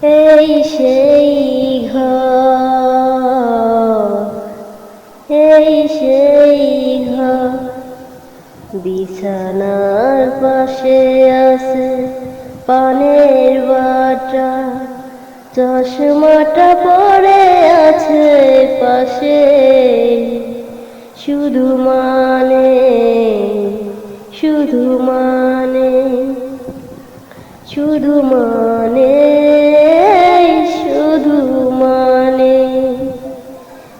এই সেই ঘর, এই সেই ঘর, বিছানার পাশে আছে পানের বাটা, চশমাটা পড়ে আছে পাশে, শুধু মানে শুধু মানে শুধু মানে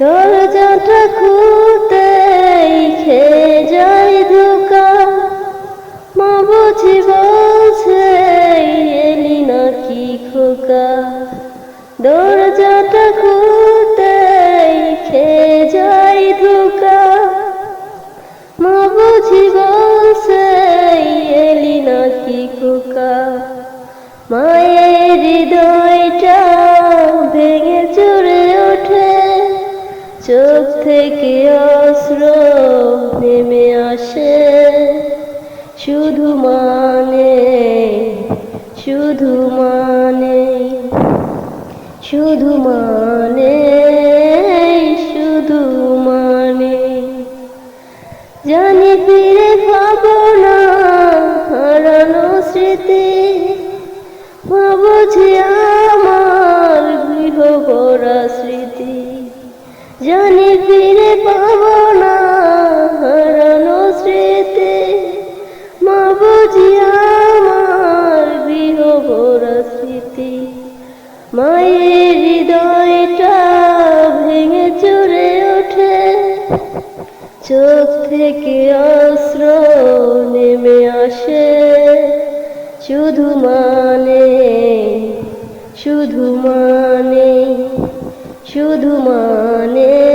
দরজাটা খুলতে খেয়ে যায় ধোকা। মা বুঝি বলছে, এলি নাকি খোকা? দরজাটা খুলতে খেয়ে যায় ধোকা। মা বুঝি বলছে, এলি নাকি খোকা? মায়ের হৃদয়টা ভেঙে চুরে চোখ থেকে অস্ত্র নেমে আসে। শুধু মানে শুধু মানে শুধু মানে শুধু মানে। জানি ফিরে পাবো না হারানো স্মৃতি মা বুঝি জানি ফিরে পাবো না হারানো স্মৃতি মা বুঝি আমার গৃহ ভরা স্মৃতি। মায়ের হৃদয়টা ভেঙে চুরে ওঠে। চোখ থেকে অস্ত্র নেমে আসে। শুধু মানে শুধু মানে শুধু মনে